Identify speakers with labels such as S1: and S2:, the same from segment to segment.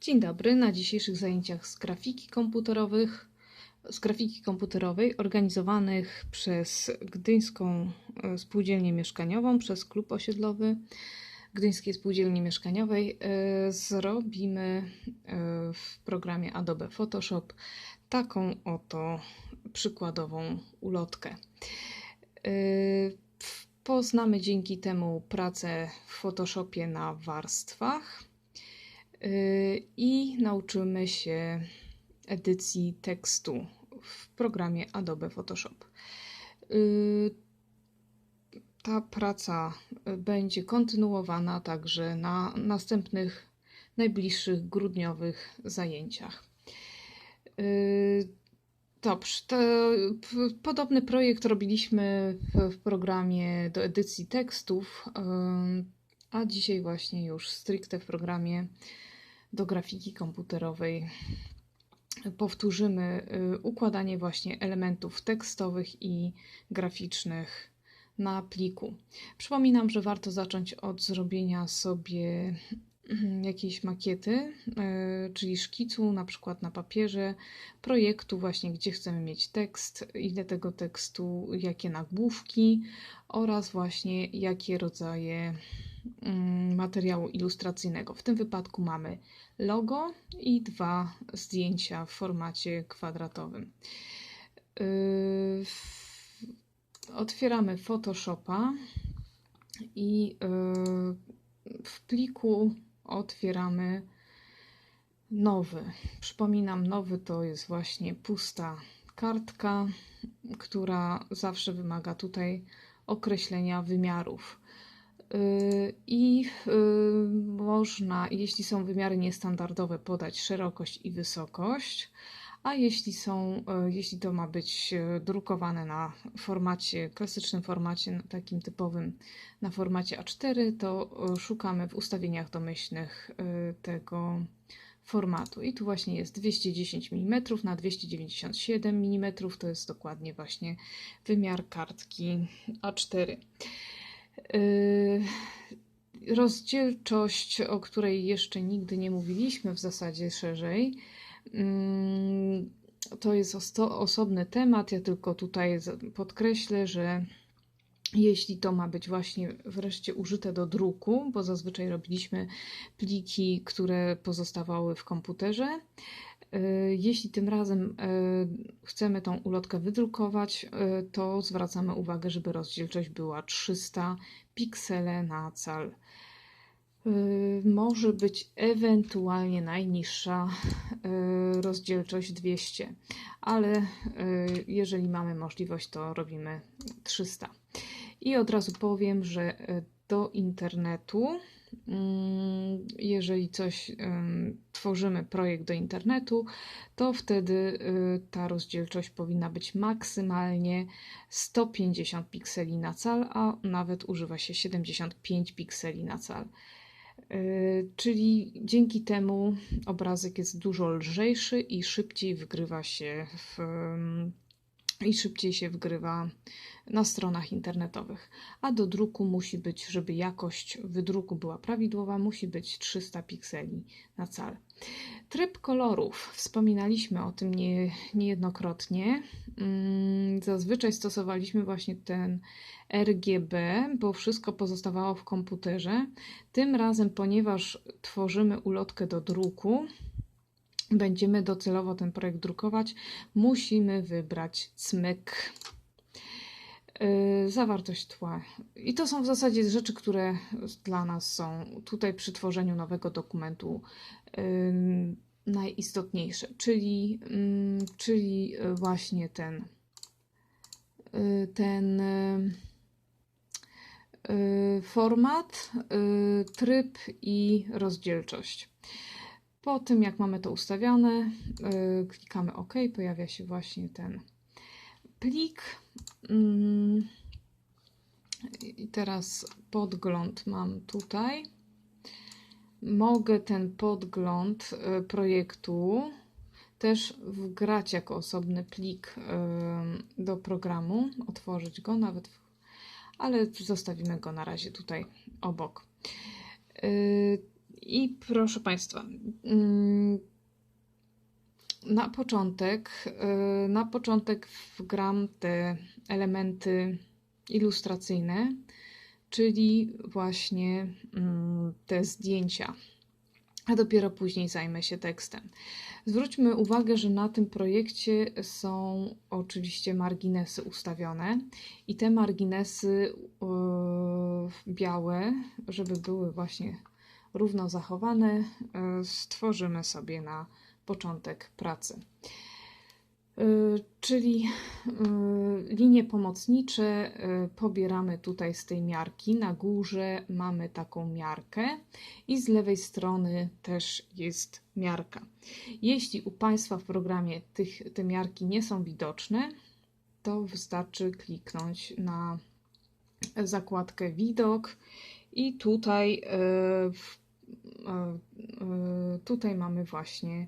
S1: Dzień dobry. Na dzisiejszych zajęciach z grafiki komputerowych, z grafiki komputerowej organizowanych przez Gdyńską e, Spółdzielnię Mieszkaniową, przez Klub Osiedlowy Gdyńskiej Spółdzielni Mieszkaniowej e, zrobimy e, w programie Adobe Photoshop taką oto przykładową ulotkę. Poznamy dzięki temu pracę w Photoshopie na warstwach i nauczymy się edycji tekstu w programie Adobe Photoshop. Ta praca będzie kontynuowana także na następnych, najbliższych grudniowych zajęciach. Dobrze, to podobny projekt robiliśmy w, w programie do edycji tekstów, a dzisiaj właśnie już stricte w programie do grafiki komputerowej powtórzymy y, układanie właśnie elementów tekstowych i graficznych na pliku. Przypominam, że warto zacząć od zrobienia sobie mhm, jakiejś makiety, y, czyli szkicu, na przykład na papierze, projektu właśnie, gdzie chcemy mieć tekst, ile tego tekstu, jakie nagłówki oraz właśnie jakie rodzaje Mm, materiału ilustracyjnego. W tym wypadku mamy logo i dwa zdjęcia w formacie kwadratowym. Yy, otwieramy Photoshopa i yy, w pliku otwieramy nowy. Przypominam, nowy to jest właśnie pusta kartka, która zawsze wymaga tutaj określenia wymiarów. I y, można, jeśli są wymiary niestandardowe, podać szerokość i wysokość, a jeśli, są, y, jeśli to ma być y, drukowane na formacie, klasycznym formacie, takim typowym, na formacie A4, to szukamy w ustawieniach domyślnych tego formatu. I tu właśnie jest 210 mm na 297 mm, to jest dokładnie właśnie wymiar kartki A4. Yy, rozdzielczość, o której jeszcze nigdy nie mówiliśmy w zasadzie szerzej, yy, to jest osobny temat. Ja tylko tutaj podkreślę, że jeśli to ma być właśnie wreszcie użyte do druku, bo zazwyczaj robiliśmy pliki, które pozostawały w komputerze, jeśli tym razem e, chcemy tą ulotkę wydrukować, e, to zwracamy uwagę, żeby rozdzielczość była 300 piksele na cal. Może być ewentualnie najniższa rozdzielczość 200, ale jeżeli mamy możliwość, to robimy 300. I od razu powiem, że do internetu jeżeli coś tworzymy projekt do internetu, to wtedy y, ta rozdzielczość powinna być maksymalnie 150 pikseli na cal, a nawet używa się 75 pikseli na cal. Y, czyli dzięki temu obrazek jest dużo lżejszy i szybciej wgrywa się w i szybciej się wgrywa na stronach internetowych. A do druku musi być, żeby jakość wydruku była prawidłowa, musi być 300 pikseli na cal. Tryb kolorów. Wspominaliśmy o tym nie, niejednokrotnie. Mm, zazwyczaj stosowaliśmy właśnie ten RGB, bo wszystko pozostawało w komputerze. Tym razem, ponieważ tworzymy ulotkę do druku, będziemy docelowo ten projekt drukować, musimy wybrać cmyk. Yy, zawartość tła. I to są w zasadzie rzeczy, które dla nas są tutaj przy tworzeniu nowego dokumentu yy, najistotniejsze, czyli, yy, czyli właśnie ten, yy, ten yy, format, yy, tryb i rozdzielczość. Po tym, jak mamy to ustawione, yy, klikamy OK, pojawia się właśnie ten plik. Yy, I teraz podgląd mam tutaj. Mogę ten podgląd yy, projektu też wgrać jako osobny plik yy, do programu, otworzyć go nawet, ale zostawimy go na razie tutaj obok. I proszę Państwa, mm, na początek, y, na początek wgram te elementy ilustracyjne, czyli właśnie mm, te zdjęcia, a dopiero później zajmę się tekstem. Zwróćmy uwagę, że na tym projekcie są oczywiście marginesy ustawione i te marginesy yy, białe, żeby były właśnie równo zachowane, yy, stworzymy sobie na początek pracy. Czyli linie pomocnicze pobieramy tutaj z tej miarki. Na górze mamy taką miarkę i z lewej strony też jest miarka. Jeśli u Państwa w programie tych, te miarki nie są widoczne, to wystarczy kliknąć na zakładkę widok i tutaj, tutaj mamy właśnie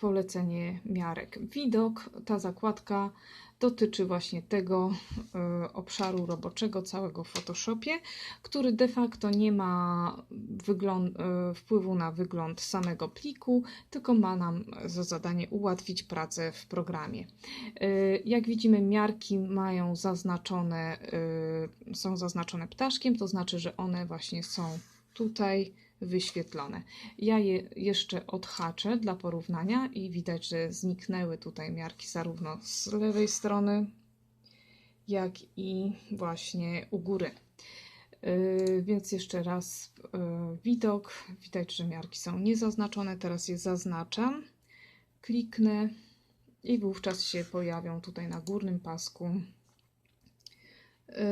S1: polecenie miarek. Widok, ta zakładka dotyczy właśnie tego y, obszaru roboczego całego w Photoshopie, który de facto nie ma y, wpływu na wygląd samego pliku, tylko ma nam za zadanie ułatwić pracę w programie. Y, jak widzimy, miarki mają zaznaczone, są zaznaczone ptaszkiem, to znaczy, że one właśnie są tutaj wyświetlone. Ja je jeszcze odhaczę dla porównania i widać, że zniknęły tutaj miarki zarówno z lewej strony, jak i właśnie u góry. Yy, więc jeszcze raz yy, widok. Widać, że miarki są niezaznaczone. Teraz je zaznaczam. Kliknę i wówczas się pojawią tutaj na górnym pasku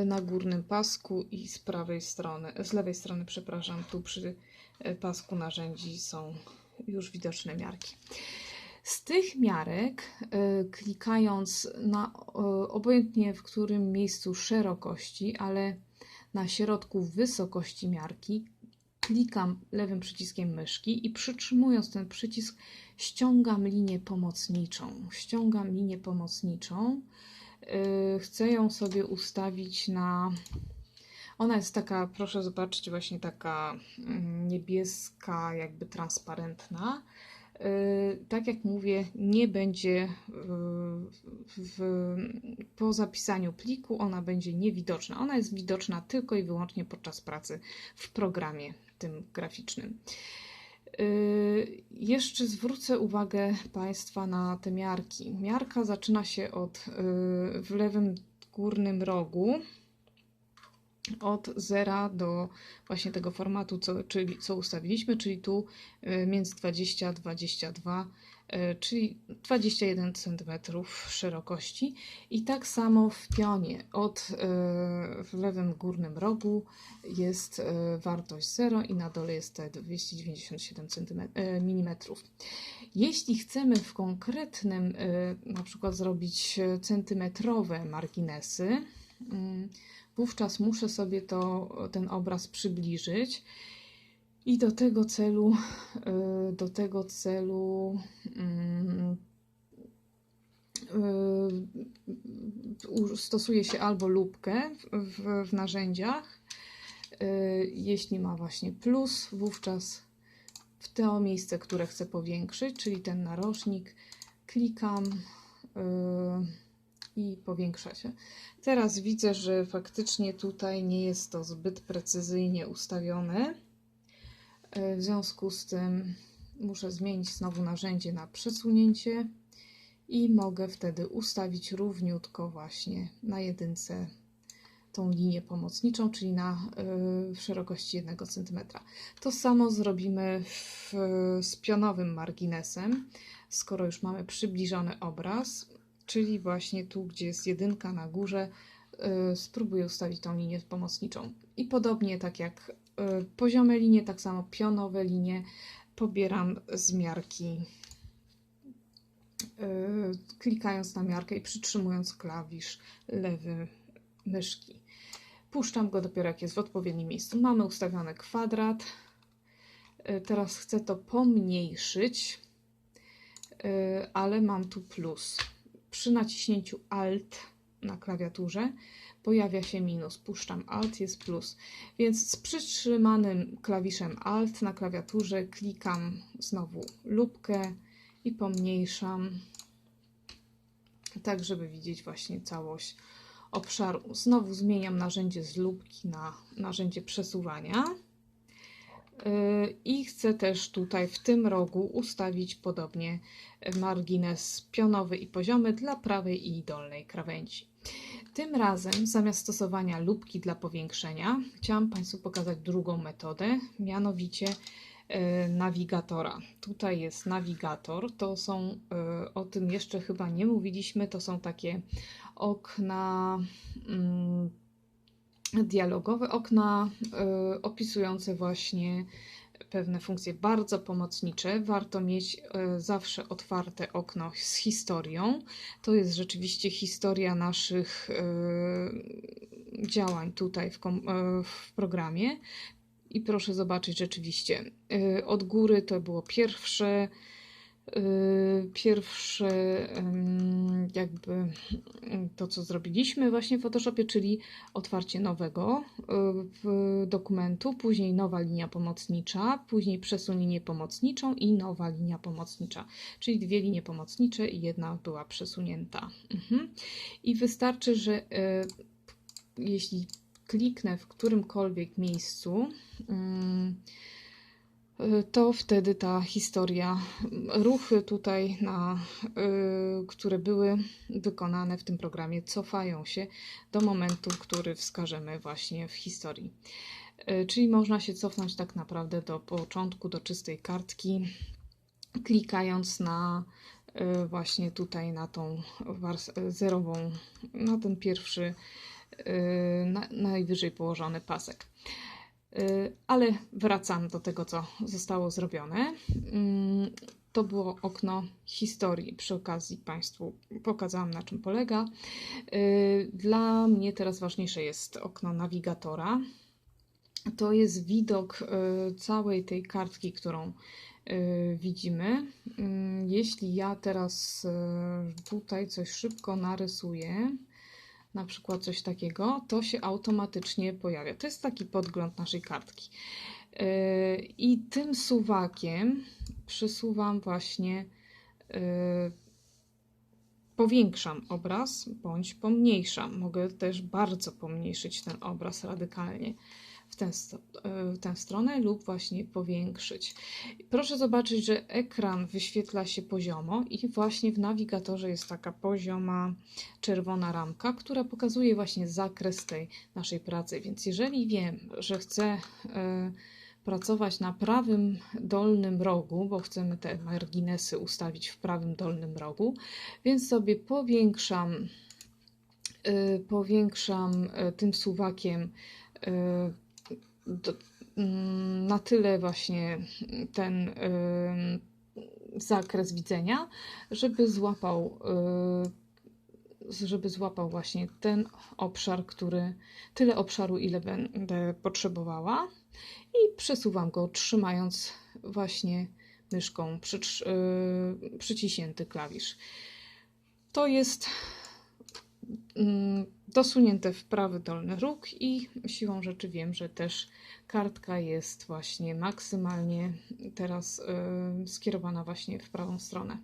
S1: na górnym pasku i z prawej strony, z lewej strony, przepraszam, tu przy E, pasku narzędzi są już widoczne miarki. Z tych miarek, e, klikając na obojętnie w którym miejscu szerokości, ale na środku wysokości miarki, klikam lewym przyciskiem myszki i przytrzymując ten przycisk, ściągam linię pomocniczą. Ściągam linię pomocniczą. E, chcę ją sobie ustawić na ona jest taka, proszę zobaczyć, właśnie taka mm, niebieska, jakby transparentna. Y, tak jak mówię, nie będzie w, po zapisaniu pliku, ona będzie niewidoczna. Ona jest widoczna tylko i wyłącznie podczas pracy w programie tym graficznym. Y, jeszcze zwrócę uwagę Państwa na te miarki. Miarka zaczyna się od y, w lewym górnym rogu od 0 do właśnie tego formatu, co, czyli, co ustawiliśmy, czyli tu e, między 20 a 22, czyli 21 cm szerokości. I tak samo w pionie od e, w lewym górnym rogu jest e, wartość 0 i na dole jest te 297 mm. Jeśli chcemy w konkretnym na przykład zrobić centymetrowe marginesy, mm, wówczas muszę sobie to, ten obraz przybliżyć. I do tego celu, y, do tego celu mm, y, stosuje się albo lubkę w, w narzędziach. Y, jeśli ma właśnie plus, wówczas w to miejsce, które chcę powiększyć, czyli ten narożnik, klikam i powiększa się. Teraz widzę, że faktycznie tutaj nie jest to zbyt precyzyjnie ustawione. W związku z tym muszę zmienić znowu narzędzie na przesunięcie i mogę wtedy ustawić równiutko właśnie na jedynce tą linię pomocniczą, czyli na y, szerokości 1 cm. To samo zrobimy w, z pionowym marginesem, skoro już mamy przybliżony obraz czyli właśnie tu, gdzie jest jedynka na górze, y, spróbuję ustawić tą linię pomocniczą. I podobnie tak jak poziome linie, tak samo pionowe linie pobieram z miarki, y, klikając na miarkę i przytrzymując klawisz lewy myszki. Puszczam go dopiero jak jest w odpowiednim miejscu. Mamy ustawiony kwadrat. Teraz chcę to pomniejszyć, ale mam tu plus przy naciśnięciu Alt na klawiaturze pojawia się minus, puszczam Alt, jest plus. Więc z przytrzymanym klawiszem Alt na klawiaturze klikam znowu lubkę i pomniejszam, tak żeby widzieć właśnie całość obszaru. Znowu zmieniam narzędzie z lubki na narzędzie przesuwania. Yy, I chcę też tutaj w tym rogu ustawić podobnie margines pionowy i poziomy dla prawej i dolnej krawędzi. Tym razem zamiast stosowania lubki dla powiększenia chciałam Państwu pokazać drugą metodę, mianowicie yy, nawigatora. Tutaj jest nawigator, to są, yy, o tym jeszcze chyba nie mówiliśmy, to są takie okna mm, dialogowe, okna y, opisujące właśnie pewne funkcje bardzo pomocnicze. Warto mieć y, zawsze otwarte okno z historią. To jest rzeczywiście historia naszych y, działań tutaj w, y, w programie. I proszę zobaczyć rzeczywiście. Od góry to było pierwsze y, pierwsze ym, jakby ym, to, co zrobiliśmy właśnie w Photoshopie, czyli otwarcie nowego y, dokumentu, później nowa linia pomocnicza, później przesunięcie pomocniczą i nowa linia pomocnicza, czyli dwie linie pomocnicze i jedna była przesunięta. Mhm. I wystarczy, że y, jeśli kliknę w którymkolwiek miejscu, to wtedy ta historia, ruchy tutaj, na, y, które były wykonane w tym programie, cofają się do momentu, który wskażemy właśnie w historii. Y, Czyli można się cofnąć tak naprawdę do początku, do czystej kartki, klikając na y, właśnie tutaj na tą zerową, na ten pierwszy y, na, najwyżej położony pasek. Y, Ale wracam do tego, co zostało zrobione. Mm, To było okno historii. Przy okazji Państwu pokazałam, na czym polega. Y, Dla mnie teraz ważniejsze jest okno nawigatora. To jest widok y, całej tej kartki, którą widzimy. Mm, Jeśli ja teraz tutaj coś szybko narysuję, na przykład coś takiego, to się automatycznie pojawia. To jest taki podgląd naszej kartki. Yy, I tym suwakiem przesuwam właśnie, yy, powiększam obraz bądź pomniejszam. Mogę też bardzo pomniejszyć ten obraz radykalnie w tę, yy, w tę stronę lub właśnie powiększyć. Proszę zobaczyć, że ekran wyświetla się poziomo i właśnie w nawigatorze jest taka pozioma czerwona ramka, która pokazuje właśnie zakres tej naszej pracy. Więc jeżeli wiem, że chcę e, pracować na prawym dolnym rogu, bo chcemy te marginesy ustawić w prawym dolnym rogu, więc sobie powiększam, e, powiększam e, tym suwakiem e, do, mm, na tyle właśnie ten em, zakres widzenia, żeby złapał y, żeby złapał właśnie ten obszar, który tyle obszaru, ile będę potrzebowała i przesuwam go trzymając właśnie myszką przytrz- y, przyciśnięty klawisz. To jest dosunięte w prawy dolny róg i siłą rzeczy wiem, że też kartka jest właśnie maksymalnie teraz y, skierowana właśnie w prawą stronę.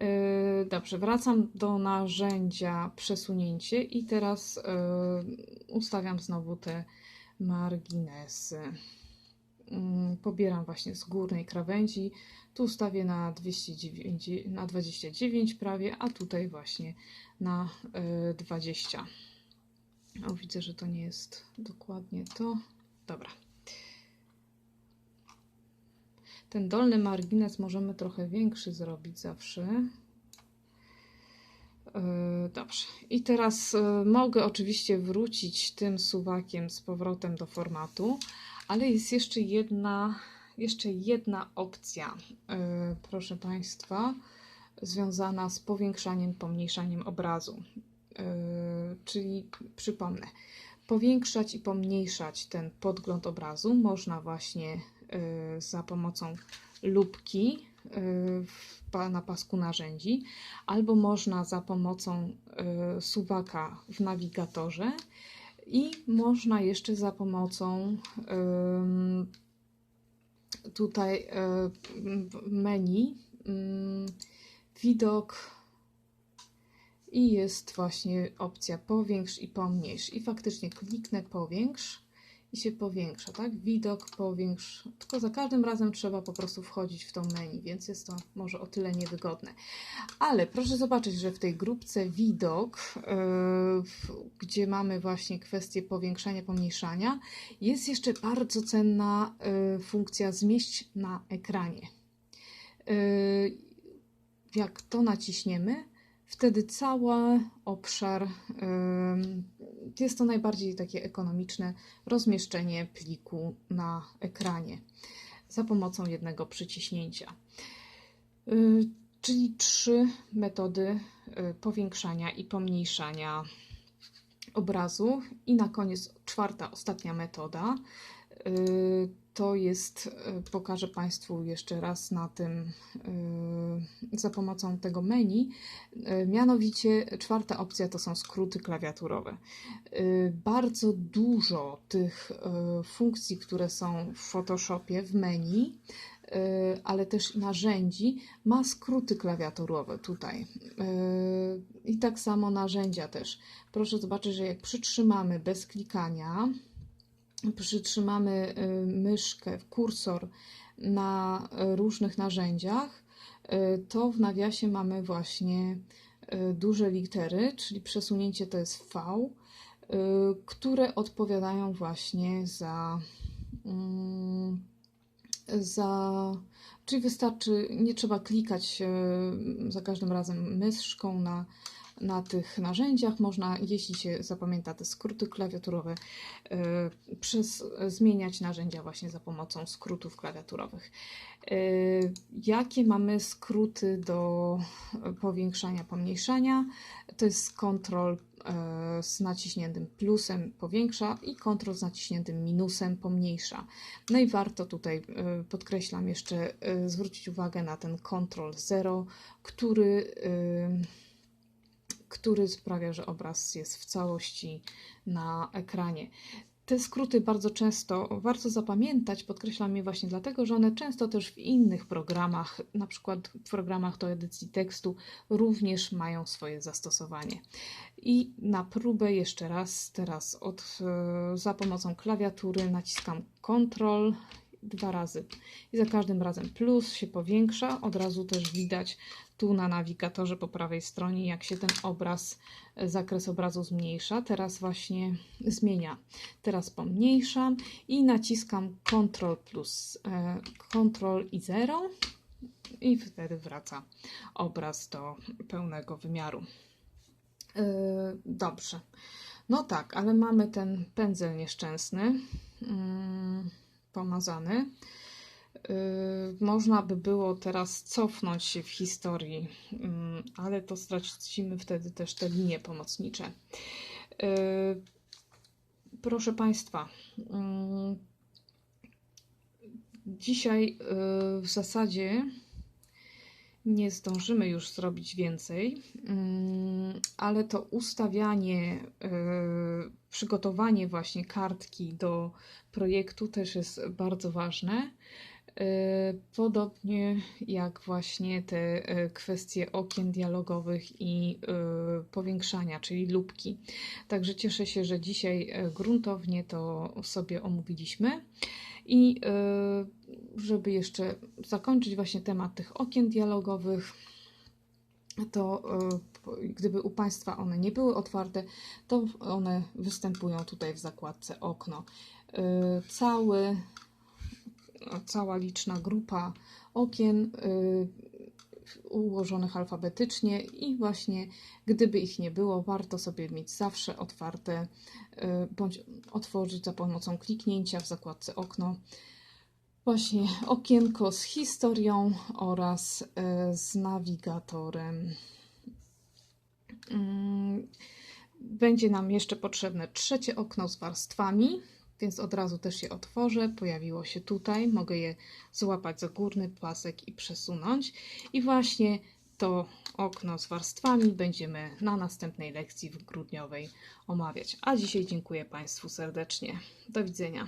S1: Yy, Dobrze, wracam do narzędzia przesunięcie i teraz yy, ustawiam znowu te marginesy. Yy, Pobieram właśnie z górnej krawędzi. Tu ustawię na, 209, na 29 prawie, a tutaj właśnie na yy, 20. O, widzę, że to nie jest dokładnie to. Dobra. Ten dolny margines możemy trochę większy zrobić zawsze. Yy, Dobrze. I teraz yy, mogę oczywiście wrócić tym suwakiem z powrotem do formatu, ale jest jeszcze jedna, jeszcze jedna opcja, yy, proszę Państwa, związana z powiększaniem, pomniejszaniem obrazu. Yy, Czyli przypomnę, powiększać i pomniejszać ten podgląd obrazu można właśnie y, za pomocą lubki pa- na pasku narzędzi, albo można za pomocą y, suwaka w nawigatorze i można jeszcze za pomocą tutaj menu widok i jest właśnie opcja powiększ i pomniejsz. I faktycznie kliknę powiększ i się powiększa, tak? Widok powiększ, tylko za każdym razem trzeba po prostu wchodzić w to menu, więc jest to może o tyle niewygodne. Ale proszę zobaczyć, że w tej grupce widok, yy, gdzie mamy właśnie kwestię powiększania, pomniejszania, jest jeszcze bardzo cenna yy, funkcja zmieść na ekranie. Yy, jak to naciśniemy, wtedy cały obszar, ym, jest to najbardziej takie ekonomiczne rozmieszczenie pliku na ekranie za pomocą jednego przyciśnięcia. Y, Czyli trzy metody y, powiększania i pomniejszania obrazu. I na koniec czwarta, ostatnia metoda. To jest, y, pokażę Państwu jeszcze raz na tym, y, za pomocą tego menu. Y, Mianowicie czwarta opcja to są skróty klawiaturowe. Bardzo dużo tych funkcji, które są w Photoshopie w menu, ale też narzędzi, ma skróty klawiaturowe tutaj. I tak samo narzędzia też. Proszę zobaczyć, że jak przytrzymamy bez klikania, przytrzymamy y, myszkę, kursor na y, różnych narzędziach, y, to w nawiasie mamy właśnie duże litery, czyli przesunięcie to jest V, które odpowiadają właśnie za, mm, za czyli wystarczy, nie trzeba klikać za każdym razem myszką na, na tych narzędziach. Można, jeśli się zapamięta te skróty klawiaturowe, y, przez, zmieniać narzędzia właśnie za pomocą skrótów klawiaturowych. Y, Jakie mamy skróty do powiększania, pomniejszania? To jest kontrol y, z naciśniętym plusem powiększa i kontrol z naciśniętym minusem pomniejsza. No i warto tutaj, podkreślam jeszcze, zwrócić uwagę na ten kontrol 0, który, który sprawia, że obraz jest w całości na ekranie. Te skróty bardzo często warto zapamiętać, podkreślam je właśnie dlatego, że one często też w innych programach, na przykład w programach do edycji tekstu, również mają swoje zastosowanie. I na próbę jeszcze raz, teraz od, e, za pomocą klawiatury naciskam Ctrl dwa razy i za każdym razem plus się powiększa. Od razu też widać tu na nawigatorze po prawej stronie, jak się ten obraz, e, zakres obrazu zmniejsza. Teraz właśnie zmienia. Teraz pomniejszam i naciskam Ctrl plus e, Ctrl i 0 i wtedy wraca obraz do pełnego wymiaru. Yy, Dobrze. No tak, ale mamy ten pędzel nieszczęsny, mm, pomazany. Yy, Można by było teraz cofnąć się w historii, mm, ale to stracimy wtedy też te linie pomocnicze. Yy, Proszę Państwa, mm, dzisiaj yy, w zasadzie nie zdążymy już zrobić więcej, mm, ale to ustawianie, y, przygotowanie właśnie kartki do projektu też jest bardzo ważne. Y, Podobnie jak właśnie te y, kwestie okien dialogowych i y, powiększania, czyli lubki. Także cieszę się, że dzisiaj gruntownie to sobie omówiliśmy. I żeby jeszcze zakończyć właśnie temat tych okien dialogowych, to gdyby u Państwa one nie były otwarte, to one występują tutaj w zakładce okno. Cały, cała liczna grupa okien y, ułożonych alfabetycznie i właśnie gdyby ich nie było, warto sobie mieć zawsze otwarte y, bądź otworzyć za pomocą kliknięcia w zakładce okno właśnie okienko z historią oraz y, z nawigatorem. Mm, Będzie nam jeszcze potrzebne trzecie okno z warstwami. Więc od razu też je otworzę. Pojawiło się tutaj. Mogę je złapać za górny pasek i przesunąć. I właśnie to okno z warstwami będziemy na następnej lekcji w grudniowej omawiać. A dzisiaj dziękuję Państwu serdecznie. Do widzenia.